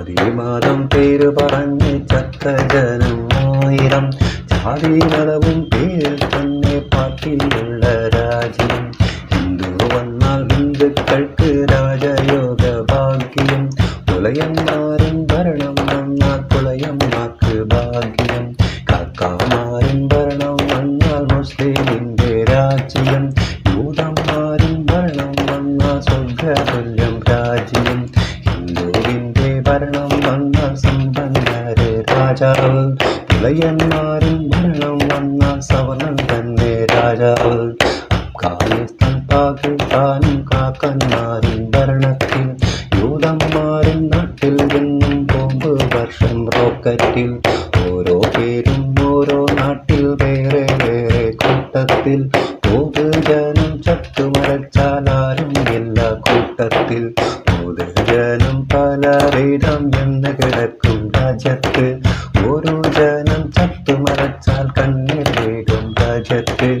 ജാതി മതം പേര് പറഞ്ഞ് ചത്ത ജനം ആയിരം ജാതി മതവും പേരിൽ തന്നെ പാർട്ടിയുള്ള രാജ്യം ഹിന്ദു വന്നാൽ ഹിന്ദുക്കൾക്ക് രാജയോഗ ഭാഗ്യം പുലയന്മാരും ഭരണം സവർണൻ തന്നെ രാജാവ്. അഫ്ഗാനിസ്ഥാൻ പാകിസ്ഥാനും കാക്കന്മാരും ഭരണത്തിൽ. യൂതന്മാരും നാട്ടിൽ നിന്നും ബോംബ് വർഷം റോക്കറ്റിൽ. ഓരോ പേരും ഓരോ നാട്ടിൽ വേറെ വേറെ കൂട്ടത്തിൽ. പൊതുജനം ചത്തുമരച്ചാൽ ആരും എല്ലാ കൂട്ടത്തിൽ. कहते